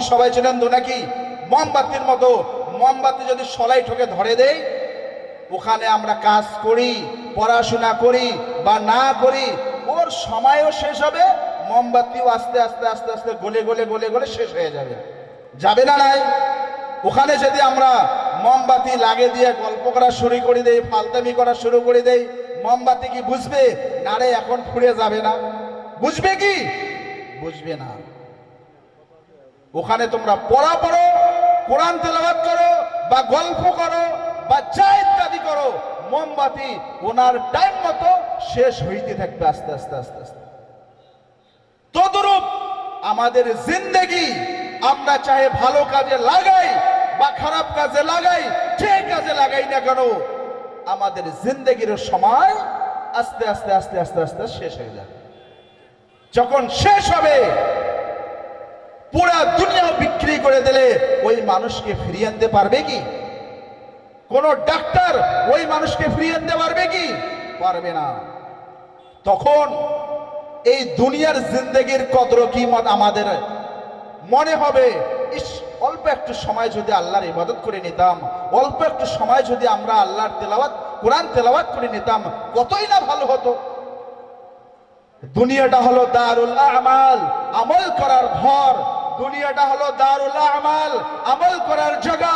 সবাই ছিলেন তো নাকি? মোমবাতির মতো, মোমবাতি যদি সলাই ঠোকে ধরে দেই, ওখানে আমরা কাজ করি, পড়াশোনা করি বা না করি, ওর সময়ও শেষ হবে, মোমবাতিও আস্তে আস্তে আস্তে আস্তে গলে গলে গলে গলে শেষ হয়ে যাবে। যাবে না নাই? ওখানে যদি আমরা মোমবাতি লাগে দিয়ে গল্প করা শুরু করে দেই, ফালতামি করা শুরু করে দেই, মোমবাতি কি বুঝবে? না রে, এখন ফুরে যাবে না। বুঝবে কি? বুঝবে না। ওখানে তোমরা পড়া পড়ো, কোরআন তেলাওয়াত করো, বা গল্প করো, বা যা ইত্যাদি করো, মোমবাতি ওনার টাইম মতো শেষ হইতে থাকবে আস্তে আস্তে আস্তে আস্তে। তদরূপ আমাদের জিন্দেগি আমরা চাহে ভালো কাজে লাগাই, বা খারাপ কাজে লাগাই, যে কাজে লাগাই না কেন, আমাদের জিন্দেগির সময় আস্তে আস্তে আস্তে আস্তে আস্তে শেষ হয়ে যাবে যখন শেষ হবে পুরা দুনিয়া বিক্রি করে দিলে ওই মানুষকে ফিরিয়ে আনতে পারবে কি? কোন ডাক্তার ওই মানুষকে ফিরিয়ে আনতে পারবে কি? পারবে না। তখন এই দুনিয়ার জিন্দগির কদর কিমত আমাদের মনে হবে, ইস, অল্প একটু সময় যদি আল্লাহর ইবাদত করে নিতাম, অল্প একটু সময় যদি আমরা আল্লাহর তেলাওয়াত, কোরআন তেলাওয়াত করে নিতাম, কতই না ভালো হতো? দুনিয়াটা হলো দারুল আমাল, আমল করার ঘর দুনিয়াটা হলো দারুল আমাল, আমল করার জায়গা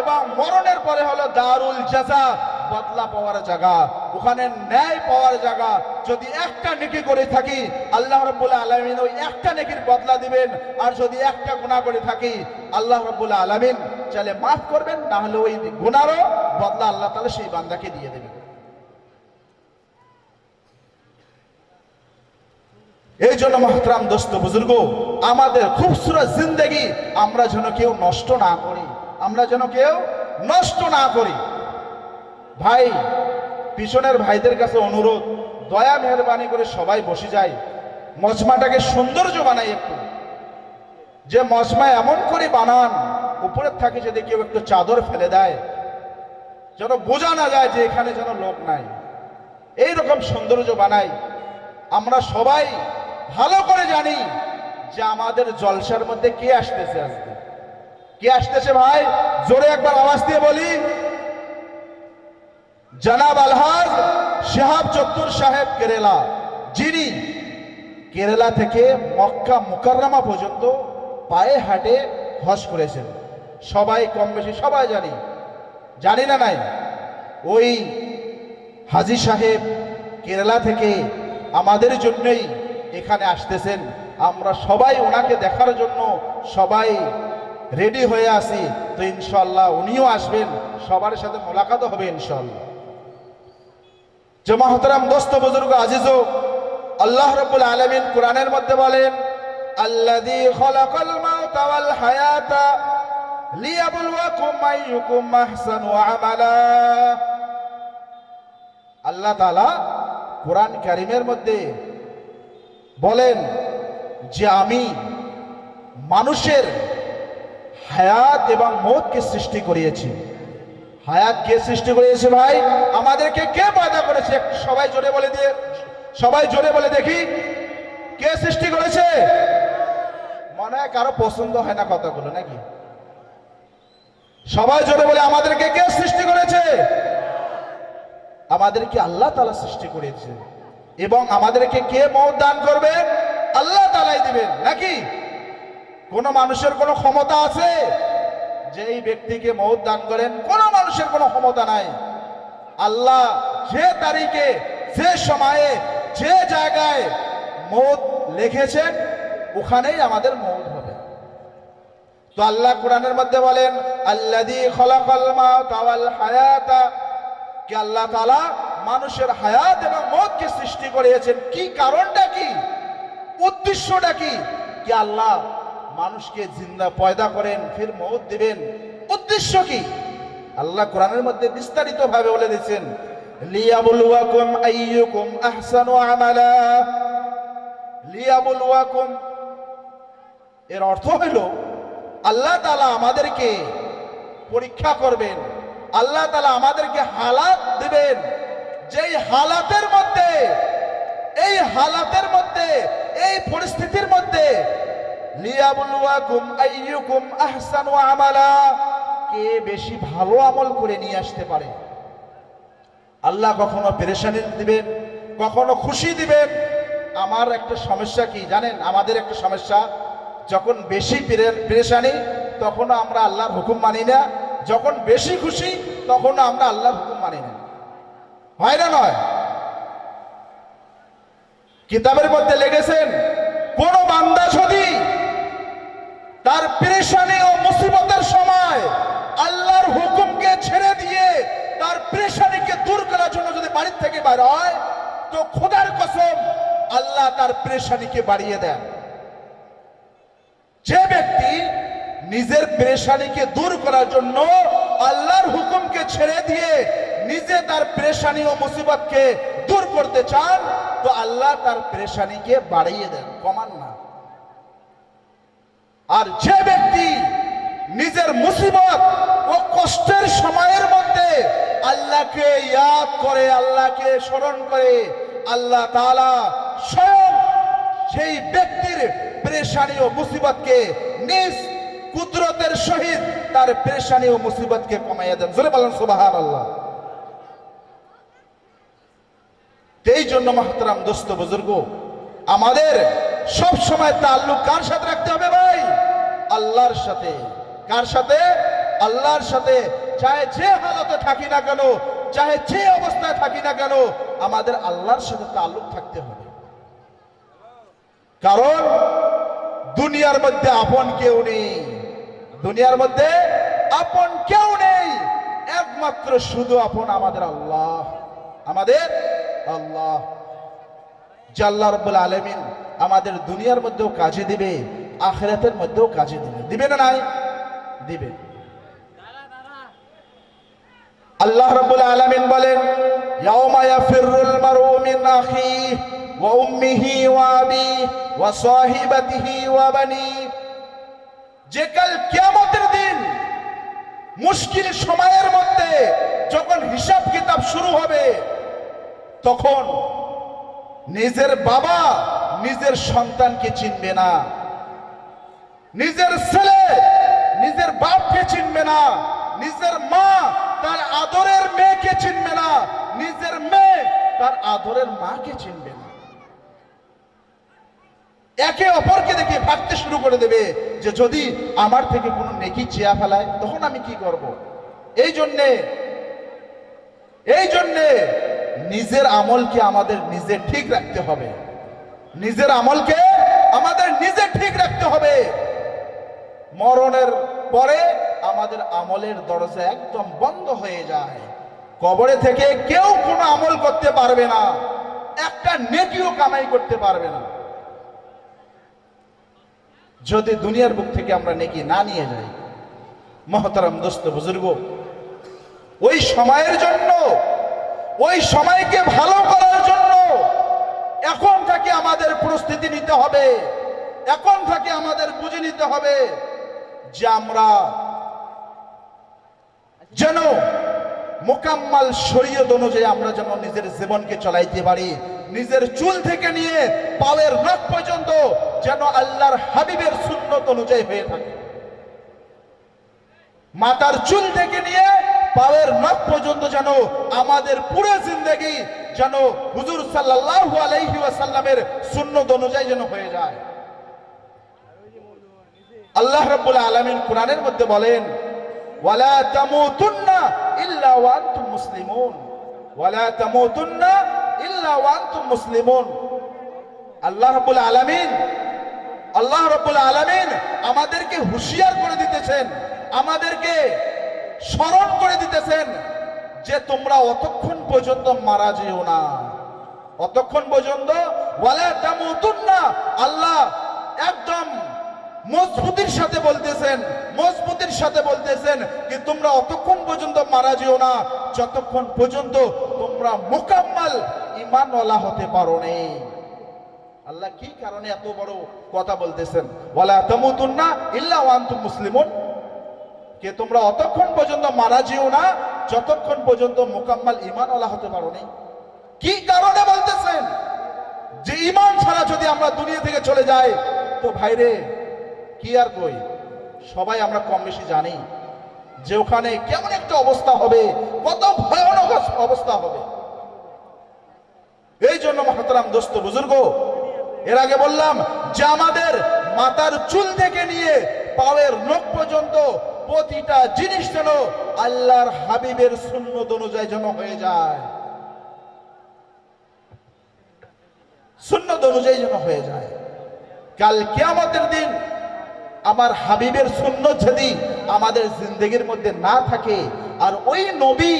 এবং মরণের পরে হলো দারুল জাজা, বদলা পাওয়ার জায়গা, ওখানে ন্যায় পাওয়ার জায়গা। যদি একটা নেকি করে থাকি, আল্লাহ রব্বুল আলমিন ওই একটা নেকির বদলা দিবেন। আর যদি একটা গুণা করে থাকি, আল্লাহ রব্বুল আলমিন চাইলে মাফ করবেন না হলে ওই গুণারও বদলা আল্লাহ তাহলে সেই বান্দাকে দিয়ে দেবেন। এই জন্য মহতরাম দোস্ত বুজুর্গ, আমাদের খুবসুরত জিন্দেগি আমরা যেন কেউ নষ্ট না করি, আমরা যেন কেউ নষ্ট না করি। ভাই, পিছনের ভাইদের কাছে অনুরোধ, দয়া, মেহরবানি করে সবাই বসে যায়, মজমাটাকে সৌন্দর্য বানাই একটু। যে মজমা এমন করে বানান, উপরের থাকে যদি কেউ একটু চাদর ফেলে দেয়, যেন বোঝা না যায় যে এখানে যেন লোক নাই। এই রকম সৌন্দর্য বানাই, আমরা সবাই ভালো করে জানি যে আমাদের জলসার মধ্যে কে আসতেছে আজকে। কে আসতেছে ভাই? জোরে একবার আওয়াজ দিয়ে বলি। জনাব আলহাজ শেহাব চত্তুর সাহেব কেরালা। যিনি কেরালা থেকে মক্কা মুকাররমা পর্যন্ত পায়ে হাটে হজ করেছেন। সবাই কম বেশি সবাই জানি। জানি না নাই? ওই হাজি সাহেব কেরালা থেকে আমাদের জন্যই এখানে আসতেছেন। আমরা সবাই ওনাকে দেখার জন্য সবাই রেডি হয়ে আছি। তো ইনশাল্লাহ উনিও আসবেন, সবার সাথে মোলাকাত হবে ইনশাল্লাহ যে দোস্ত, বুজুর্গ আজিজ আল্লাহ রব্বুল আলমিন কোরআনের মধ্যে বলেন আল্লাহ কোরআন কারিমের মধ্যে বলেন যে আমি মানুষের হায়াত এবং মৌতকে সৃষ্টি করিয়েছি। হায়াত কে সৃষ্টি করিয়েছে ভাই? আমাদেরকে কে পয়দা করেছে? সবাই জোরে বলে দিয়ে, সবাই জোরে বলে দেখি। কে সৃষ্টি করেছে? মনে হয় কারও পছন্দ হয় না কথাগুলো, নাকি? সবাই জোরে বলে, আমাদেরকে কে সৃষ্টি করেছে? আমাদেরকে আল্লাহ তালা সৃষ্টি করেছে। এবং আমাদেরকে কে মত দান করবে? আল্লাহ তালাই দিবেন, নাকি? কোন মানুষের কোনো ক্ষমতা আছে? যে এই ব্যক্তিকে মত দান করেন, কোন মানুষের কোনো ক্ষমতা নাই। আল্লাহ যে তারিখে, যে সময়ে, যে জায়গায় মৌত লিখেছেন, ওখানেই আমাদের মৌত হবে। তো আল্লাহ কোরআনের মধ্যে বলেন আল্লাদি খলাকাল ওয়াল হায়াতা। কি আল্লাহ তাআলা মানুষের হায়াত এবং মৌতকে সৃষ্টি করিয়েছেন কি কারণটা কি? উদ্দেশ্যটা কি? কি আল্লাহ মানুষকে জিন্দা পয়দা করেন, ফির মৌত দিবেন? উদ্দেশ্য কি? আল্লাহ কোরআনের মধ্যে বিস্তারিত ভাবে বলে লিয়াবলুয়াকুম, এর অর্থ হইল, আল্লাহ তাআলা আমাদেরকে পরীক্ষা করবেন, আল্লাহ তাআলা আমাদেরকে হালাত দিবেন। যেই হালাতের মধ্যে, এই হালাতের মধ্যে, এই পরিস্থিতির মধ্যে লিয়াবলুয়াকুম আইয়ুকুম আহসানু আমালা, কে বেশি ভালো আমল করে নিয়ে আসতে পারে? আল্লাহ কখনো পেরেশানি দিবেন, কখনো খুশি দিবেন। আমার একটা সমস্যা কি জানেন? আমাদের একটা সমস্যা, যখন বেশি পেরে- পেরেশানি, তখনও আমরা আল্লাহর হুকুম মানি না। যখন বেশি খুশি, তখনও আমরা আল্লাহর হুকুম মানি না। হয় না নয়? কিতাবের মধ্যে লেগেছেন কোন বান্দা যদি তার পেরেশানি ও মুসিবতের সময় আল্লাহর হুকুমকে ছেড়ে দিয়ে তার পেরেশানিকে দূর করার জন্য যদি বাড়ির থেকে বার হয়, তো খোদার কসম আল্লাহ তার পেরেশানিকে বাড়িয়ে দেন। যে ব্যক্তি নিজের পেরেশানিকে দূর করার জন্য আল্লাহর হুকুমকে ছেড়ে দিয়ে নিজে তার পেরেশানি ও মুসিবতকে দূর করতে চান, তো আল্লাহ তার পেরেশানিকে বাড়িয়ে দেন। কমান না। আর যে ব্যক্তি নিজের মুসিবত ও কষ্টের সময়ের মধ্যে আল্লাহকে ইয়াদ করে, আল্লাহকে স্মরণ করে, আল্লাহ তাআলা স্বয়ং সেই ব্যক্তির পেরেশানি ও মুসিবতকে নিজ কুদরতের সহিত তার পেরেশানি ও মুসিবতকে কমাইয়া দেন। জোরে বলেন সুবাহান আল্লাহ এই জন্য মাহতারাম দোস্ত বুজুর্গ, আমাদের সব সময় তাল্লুক কার সাথে রাখতে হবে ভাই? আল্লাহর সাথে। কার সাথে? আল্লাহর সাথে। চাহে যে হালতে থাকি না কেন, চাহে যে অবস্থায় থাকি না কেন, আমাদের আল্লাহর সাথে তাল্লুক থাকতে হবে। কারণ দুনিয়ার মধ্যে আপন কেউ নেই। দুনিয়ার মধ্যে আপন কেউ নেই। একমাত্র শুধু আপন আমাদের আল্লাহ। আমাদের আল্লাহ। জাল্লা রব্বুল আলমিন আমাদের দুনিয়ার মধ্যেও কাজে দিবে, আখেরাতের মধ্যেও কাজে দিবে। দিবে না নাই? দিবে। আল্লাহ রব্বুল আলামিন বলেন আখিহি ওয়া উম্মিহি ওয়া আবিহি ওয়া সাহিবাতিহি ওয়া বানি। যে কাল কিয়ামতের দিন, মুশকিল সময়ের মধ্যে যখন হিসাব কিতাব শুরু হবে তখন নিজের বাবা নিজের সন্তানকে চিনবে না। নিজের ছেলে নিজের বাপকে চিনবে না। নিজের মা তার আদরের মেয়েকে চিনবে না। নিজের মেয়ে তার আদরের মাকে চিনবে না। একে অপরকে দেখে ভাবতে শুরু করে দেবে যে যদি আমার থেকে কোনো নেকি চেয়া ফেলায়, তখন আমি কি করব? এই জন্যে এই জন্যে নিজের আমলকে আমাদের নিজে ঠিক রাখতে হবে। নিজের আমলকে আমাদের নিজে ঠিক রাখতে হবে। মরণের পরে আমাদের আমলের দরজা একদম বন্ধ হয়ে যায়। কবরে থেকে কেউ কোনো আমল করতে পারবে না। একটা নেকিও কামাই করতে পারবে না। যদি দুনিয়ার বুক থেকে আমরা নেকি না নিয়ে যাই, মহতারাম দোস্ত বুজুর্গ, ওই সময়ের জন্য ওই সময়কে ভালো করার জন্য এখন থেকে আমাদের প্রস্তুতি নিতে হবে। এখন থেকে আমাদের বুঝে নিতে হবে যে আমরা যেন মোকাম্মাল শরীয়ত অনুযায়ী আমরা যেন নিজের জীবনকে চলাইতে পারি, নিজের চুল থেকে নিয়ে পাওয়ের নখ পর্যন্ত যেন আল্লাহর হাবিবের সুন্নত অনুযায়ী হয়ে থাকে। মাথার চুল থেকে নিয়ে পাওয়ের নখ পর্যন্ত যেন আমাদের পুরো জিন্দগি যেন হুজুর সাল্লাল্লাহু আলাইহি ওয়াসাল্লামের সুন্নত অনুযায়ী যেন হয়ে যায়। আল্লাহ রাব্বুল আলামিন কোরআনের মধ্যে বলেন আমাদেরকে হুঁশিয়ার করে দিতেছেন, আমাদেরকে স্মরণ করে দিতেছেন যে তোমরা অতক্ষণ পর্যন্ত মারা যেও না। অতক্ষণ পর্যন্ত বলে ওয়ালা তামুতুন্না, আল্লাহ একদম মজবুতির সাথে বলতেছেন, মজবুতির সাথে বলতেছেন যে তোমরা অতক্ষণ পর্যন্ত মারা যেও না, যতক্ষণ পর্যন্ত তোমরা মোকাম্মাল ইমানওয়ালা হতে পারো নে। আল্লাহ কি কারণে এত বড় কথা বলতেছেন? ওয়ালা তামুতুন্না ইল্লা ওয়া আনতুম মুসলিমুন। কে তোমরা অতক্ষণ পর্যন্ত মারা যেও না, যতক্ষণ পর্যন্ত মোকাম্মাল ইমানওয়ালা হতে পারো নি। কি কারণে বলতেছেন? যে ইমান ছাড়া যদি আমরা দুনিয়া থেকে চলে যাই, তো ভাইরে, কি আর কই? সবাই আমরা কম বেশি জানি যে ওখানে কেমন একটা অবস্থা হবে, কত ভয়ানক অবস্থা হবে। এই জন্য মহাতারাম দোস্ত, বুজুর্গ, এর আগে বললাম যে আমাদের মাথার চুল থেকে নিয়ে পাওয়ের নখ পর্যন্ত প্রতিটা জিনিস যেন আল্লাহর হাবিবের সুন্নত অনুযায়ী যেন হয়ে যায়। সুন্নত অনুযায়ী যেন হয়ে যায়। কাল কেয়ামতের দিন আমার হাবিবের সুন্নত যদি আমাদের জিন্দগির মধ্যে না থাকে, আর ওই নবী,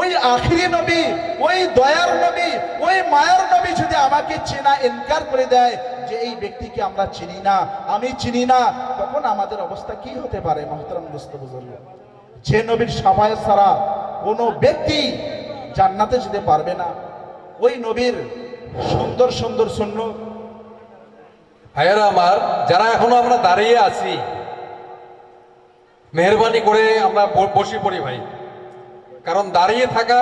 ওই আখিরি নবী, ওই দয়ার নবী, ওই মায়ার নবী যদি আমাকে চেনা, ইনকার করে দেয় যে এই ব্যক্তিকে আমরা চিনি না, আমি চিনি না, তখন আমাদের অবস্থা কি হতে পারে, মহতরম দোস্ত বুজুর্গ? যে নবীর সাফায় ছাড়া কোনো ব্যক্তি জান্নাতে যেতে পারবে না। ওই নবীর সুন্দর সুন্দর সুন্নত ভাইয়েরা আমার, যারা এখনও আমরা দাঁড়িয়ে আছি, মেহরবানি করে আমরা বসে পড়ি ভাই। কারণ দাঁড়িয়ে থাকা,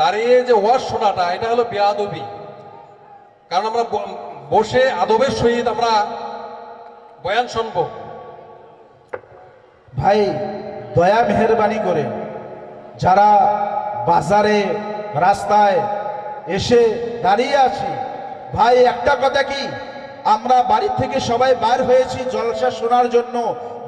দাঁড়িয়ে যে ওয়াজ শোনাটা এটা হলো বেয়াদবি। কারণ আমরা বসে আদবের সহিত আমরা বয়ান শুনব। ভাই, দয়া মেহরবানি করে যারা বাজারে, রাস্তায় এসে দাঁড়িয়ে আছি, ভাই, একটা কথা কি? আমরা বাড়ির থেকে সবাই বার হয়েছি জলসা শোনার জন্য,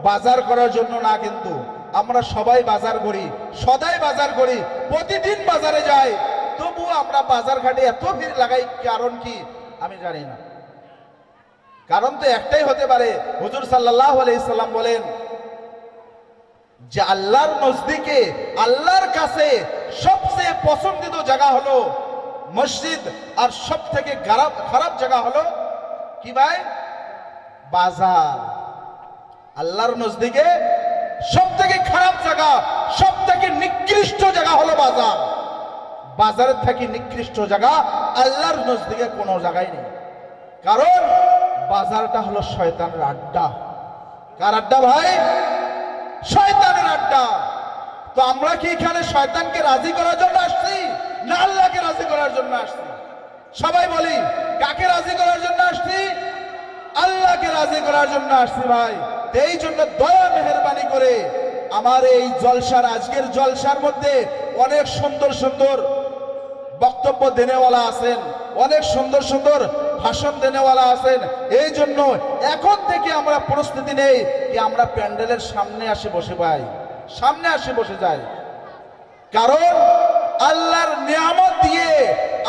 বাজার করার জন্য না কিন্তু। আমরা সবাই বাজার করি, সদাই বাজার করি, প্রতিদিন বাজারে যাই। তবুও আমরা বাজার ঘাটে এত ভিড় লাগাই, কারণ কি? আমি জানি না। কারণ তো একটাই হতে পারে। হুজুর সাল্লাহ আলাইসাল্লাম বলেন, যে আল্লাহর নজদিকে আল্লাহর কাছে সবচেয়ে পছন্দিত জায়গা হলো মসজিদ, আর সব থেকে খারাপ খারাপ জায়গা হলো কি ভাই? বাজার। আল্লাহর নজদিকে সব থেকে খারাপ জায়গা সব থেকে নিকৃষ্ট জায়গা হলো বাজার। বাজারের থেকে নিকৃষ্ট জায়গা আল্লাহর নজদিকে কোনো জায়গায় নেই। কারণ বাজারটা হলো শয়তানের আড্ডা। কার আড্ডা ভাই? শয়তানের আড্ডা। তো আমরা কি এখানে শয়তানকে রাজি করার জন্য আসছি, না আল্লাহকে রাজি করার জন্য আসছি? সবাই বলি, কাকে রাজি করার জন্য আসছি? আল্লাহকে রাজি করার জন্য আসছি ভাই। এই জন্য দয়া, মেহরবানি করে আমার এই জলসার, আজকের জলসার মধ্যে অনেক সুন্দর সুন্দর বক্তব্য দেনেওয়ালা আছেন, অনেক সুন্দর সুন্দর ভাষণ দেনেওয়ালা আছেন। এই জন্য এখন থেকে আমরা প্রস্তুতি নেই কি আমরা প্যান্ডেলের সামনে আসে বসে পাই সামনে আসে বসে যাই। কারণ আল্লাহর নিয়ামত দিয়ে,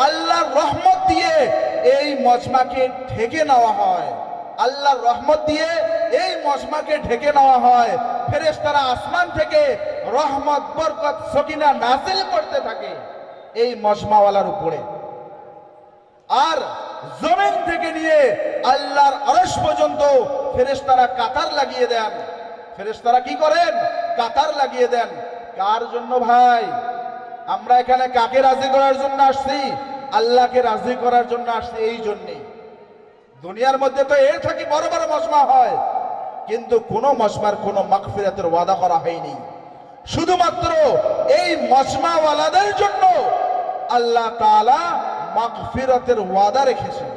আল্লাহর রহমত দিয়ে এই মজমাকে ঢেকে নেওয়া হয়। আল্লাহর রহমত দিয়ে এই মজমাকে ঢেকে নেওয়া হয়। ফেরেশতারা আসমান থেকে রহমত, বরকত, সকিনা নাজিল করতে থাকে। এই মজমাওয়ালার উপরে। আর জমিন থেকে নিয়ে আল্লাহর আরশ পর্যন্ত ফেরেশতারা কাতার লাগিয়ে দেন। ফেরেশতারা কি করেন? কাতার লাগিয়ে দেন। কার জন্য ভাই? আমরা এখানে কাকে রাজি করার জন্য আসছি? আল্লাহকে রাজি করার জন্য আসছি এই জন্যেই দুনিয়ার মধ্যে তো এর থাকি বড় বড় মশমা হয়। কিন্তু কোন মশমার কোন মাগফিরাতের ওয়াদা করা হয়নি। শুধুমাত্র এই মজমাওয়ালাদের জন্য আল্লাহ তাআলা মাগফিরাতের ওয়াদা রেখেছেন।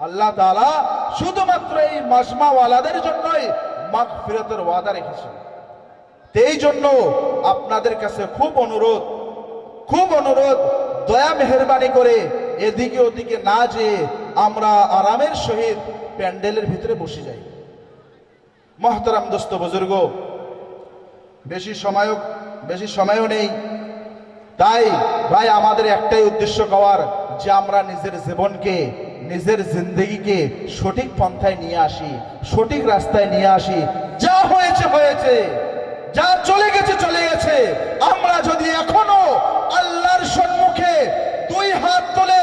আল্লাহ তাআলা শুধুমাত্র এই মজমাওয়ালাদের জন্যই মাগফিরাতের ওয়াদা রেখেছেন। তো এই জন্য আপনাদের কাছে খুব অনুরোধ খুব অনুরোধ, দয়া মেহরবানি করে এদিকে ওদিকে না যেয়ে আমরা আরামের সহিত প্যান্ডেলের ভিতরে বসে যাই। মহতরাম দোস্ত বুজুর্গ বেশি সময়ও বেশি সময়ও নেই। তাই ভাই, আমাদের একটাই উদ্দেশ্য করার যে আমরা নিজের জীবনকে, নিজের জিন্দগিকে সঠিক পন্থায় নিয়ে আসি, সঠিক রাস্তায় নিয়ে আসি। যা হয়েছে হয়েছে। যা চলে গেছে চলে গেছে। আমরা যদি এখনও আল্লাহর সম্মুখে দুই হাত তোলে,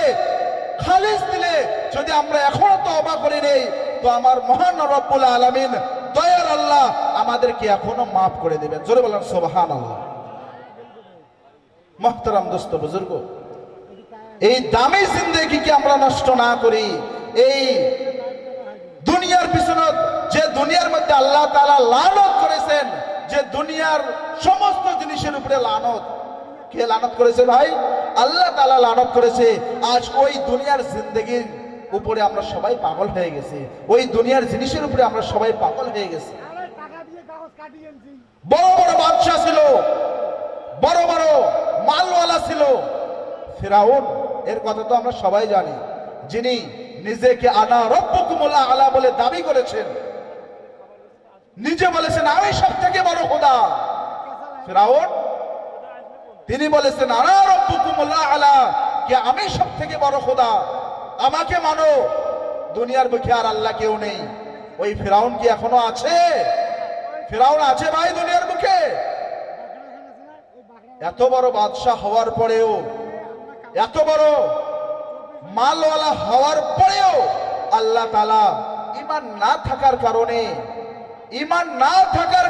খালিস দিলে যদি আমরা এখনও তওবা করি নেই, তো আমার মহান রব্বুল আলামিন দয়ার আল্লাহ আমাদেরকে এখনও মাফ করে দেবেন। জোরে বলেন সুবহান আল্লাহ মহতরাম দোস্ত, বুজুর্গ, এই দামি জিন্দেগিকে আমরা নষ্ট না করি। এই দুনিয়ার পিছনে যে দুনিয়ার মধ্যে আল্লাহ তাআলা লানত করেছেন, যে দুনিয়ার সমস্ত জিনিসের উপরে লানত। কে লানত করেছে ভাই? আল্লাহ তাআলা লানত করেছে। আজ ওই দুনিয়ার জিন্দগির উপরে আমরা সবাই পাগল হয়ে গেছি। ওই দুনিয়ার জিনিসের উপরে আমরা সবাই পাগল হয়ে গেছি। বড় বড় বাদশাহ ছিল, বড় বড় মালওয়ালা ছিল। ফেরাউন, এর কথা তো আমরা সবাই জানি, যিনি নিজেকে আনা রব্বকুমুল্লাহ আলা বলে দাবি করেছেন। নিজে বলেছেন, আমি সব থেকে বড় খোদা। ফেরাউন, তিনি বলেছেন, আনা রব্বকুমুল্লাহ আলা, কে আমি সব থেকে বড় খোদা? আমাকে মানো, দুনিয়ার মুখে আর আল্লাহ কেউ নেই। ওই ফেরাউন কি এখনও আছে? ফেরাউন আছে ভাই দুনিয়ার মুখে। এত বড় বাদশাহ হওয়ার পরেও, এত বড় মালওয়ালা হওয়ার পরেও আল্লাহ তালা ইমান না থাকার কারণে ইমান না থাকার